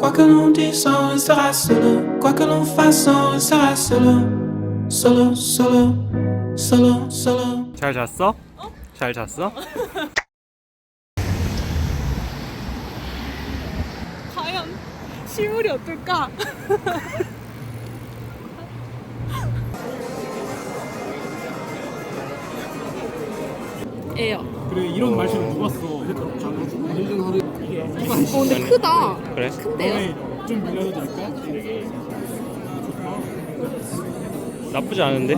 Quoi que l'on dise, on restera solo. Quoi que l'on fasse, on restera solo. Solo, solo, solo, solo. 잘 잤어? 잘 잤어? 과연 실물이 어떨까? 애요. 그래 이런 말씨를 누가 써? 어 근데 크다. 그래? 큰데요? 좀 빌려도 될까? 나쁘지 않은데?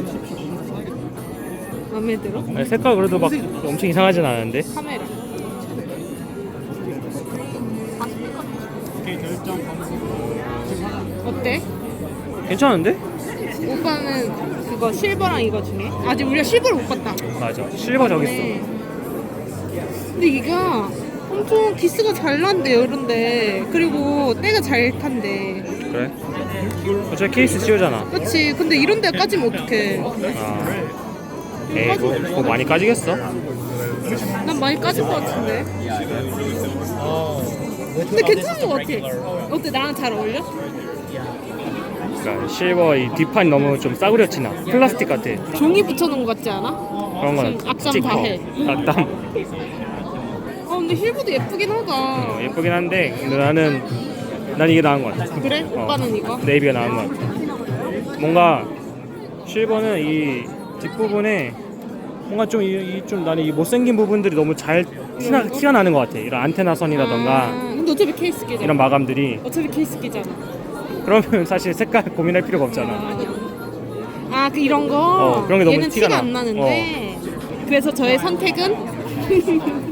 마음에 들어? 아니, 색깔 그래도 막 엄청 이상하진 않은데? 카메라. 오케이 결정 검수 어때? 괜찮은데? 오빠는 그거 실버랑 이거 중에 아직 우리가 실버를 못 봤다. 맞아 실버 저기 있어 네. 근데 이가 엄청 기스가 잘 난대요, 이런데. 그리고 때가 잘 탄대. 그래? 어차피 케이스 씌우잖아 그치. 근데 이런 데 까지면 어떡해. 아 에이 뭐, 뭐 많이 까지겠어? 난 많이 까질 것 같은데. 근데 괜찮은 것 같아. 어때? 나랑 잘 어울려? 그러니까 실버 이 뒷판이 너무 좀 싸구려 치나 플라스틱 같아 종이 붙여놓은 것 같지 않아? 그런 거는 스티커 다 해. 앞담 아 근데 힐보도 예쁘긴 하다. 어, 예쁘긴 한데 근데 나는 난 이게 나은 것 같아 그래? 어, 오빠는 이거? 네이비가 나은 것 같아 뭔가 실버는 이 뒷부분에 뭔가 좀 이 좀 나는 이 못생긴 부분들이 너무 잘 티나, 티가 나는 것 같아 이런 안테나 선이라던가 아, 근데 어차피 케이스 끼잖아. 이런 마감들이 어차피 케이스 끼잖아. 그러면 사실 색깔 고민할 필요가 없잖아 아, 그 이런 거? 어, 그런 게 너무 얘는 티가 나. 어. 안 나는데. 그래서 저의 선택은?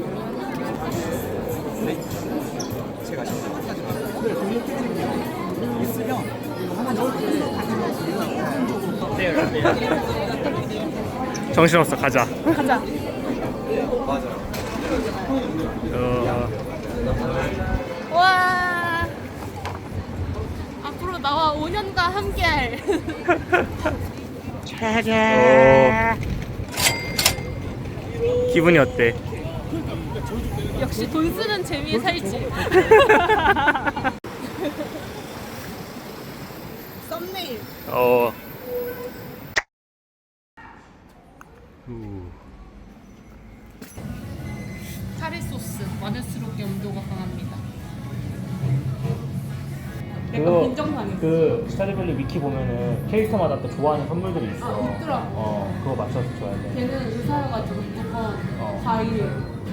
정신없어 가자 가자. 어, 와. 앞으로 나와 5년간 함께할. 어. 기분이 어때? 역시 돈 쓰는 재미에 살지. 썸네일. 어. 카레 소스 마늘스럽게 온도가 강합니다. 그거- 인정사항. 그 스타드밸리 위키 보면은 캐릭터마다 또 좋아하는 선물들이 있어. 아, 있더라. 어, 그거 맞춰서 줘야 돼. 걔는 의사여가지고 무조건 어. 과일,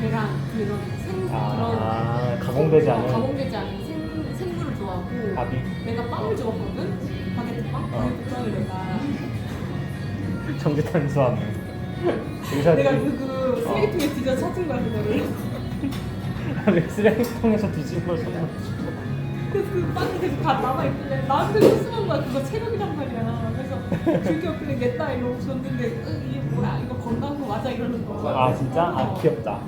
계란 그런 생 아, 그런 가공되지 않은 가공되지 않은 생, 생물을 좋아하고 밥이 내가 빵을 좋아하거든 바게트 빵 어. 바게트 빵을 내가 전기 탄수화물. 내가 그 쓰레기통에 뒤져 찾은 거야 그거를 왜 쓰레기통에서 뒤진 걸 선물 줘? 그래서 그 빵이 계속 다 남아 있길래 나한테 수술한 거야 그거 체력이란 말이야 그래서 없길래 냈다 이러고 줬는데 으, 이게 뭐야 이거 건강한 거 맞아 이러는 거야 아 진짜? 아 귀엽다.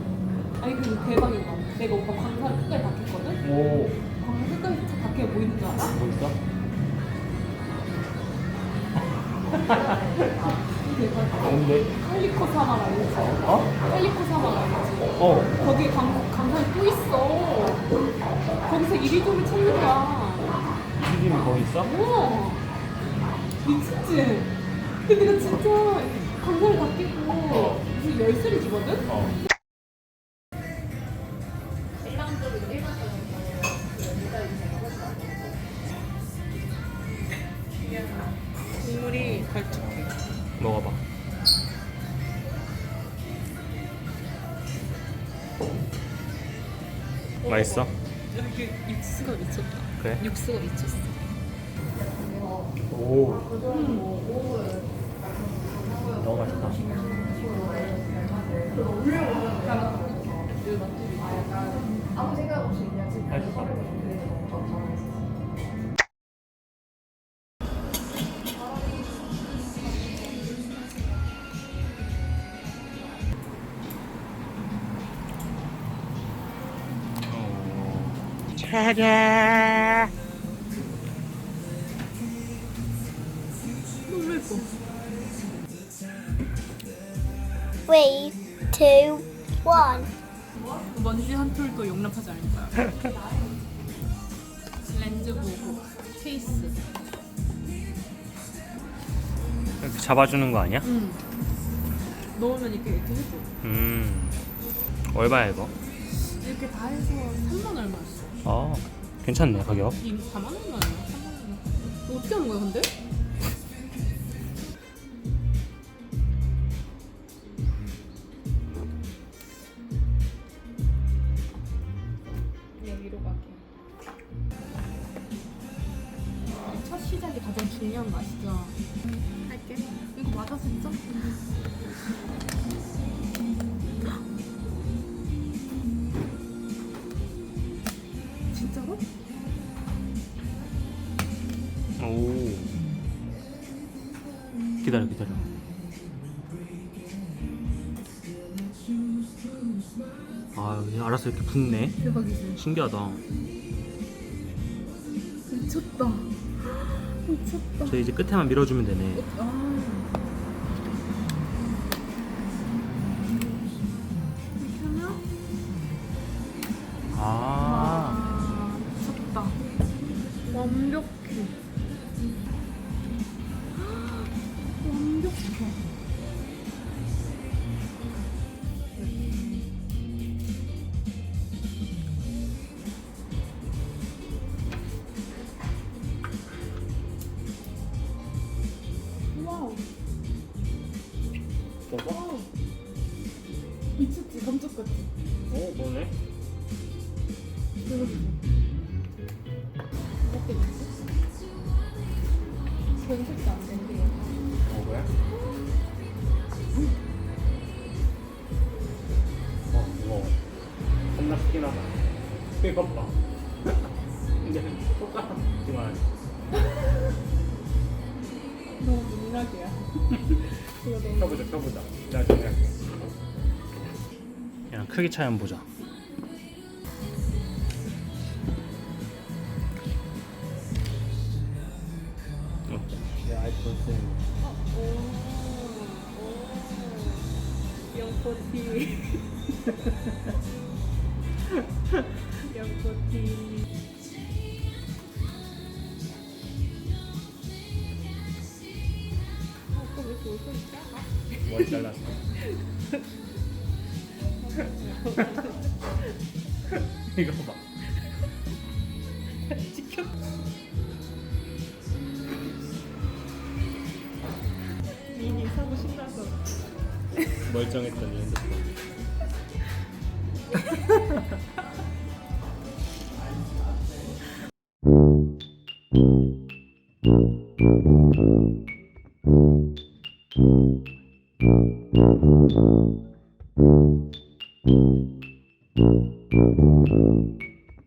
아니 대박인 거 내가 오빠 광산 끝까지 닦였거든 오, 광산 끝까지 뭐 있는 줄 알아? 뭐 있어? 뭔데? 칼리코 사막 알지? 어? 칼리코 사막 알지? 어. 거기에 강, 강산이 또 있어. 거기서 이리저리 찾는 거야. 이집이 거기 있어? 어. 미쳤지? 근데 내가 진짜 강산을 다 끼고 무슨 열쇠를 주거든? 어. 맛있어? 여기 육수가 미쳤다. 그래? 육수가 미쳤어. 오. 너무 맛있다. 맛 있어. Three, two, one. 먼지 한 톨도 용납하지 않을 거야. 렌즈 케이스. 이렇게 잡아주는 거 아니야? 응. 넣으면 이렇게 이렇게 해줘. 음 얼마야 이거? 이렇게 다 해서 3만 얼마였어. 어 괜찮네 가격 이 4만 얼마였나? 3만 얼마. 이거 어떻게 하는 거야 근데? 여기로 가게. 첫 시작이 가장 중요한 거 아시죠? 할게. 이거 맞아 진짜? 기다려 기다려 아 여기 알아서 이렇게 붙네 대박이지. 신기하다 미쳤다. 미쳤다. 저 이제 끝에만 밀어주면 되네 아. 이렇게 하면? 아 아, 크긴 하다. 이것 봐 근데 똑같지만 너무 민낯이야. 이거 너무 펴보자 펴보자. 내가 정리할게. 그냥 크기 차이 한번 보자. 어, 내 아이폰 쓰는 영코티. 이렇게 작아? 머리 잘랐어 이거 봐 지켜. 미니 사고 신나서. 멀쩡했더니 Thank you.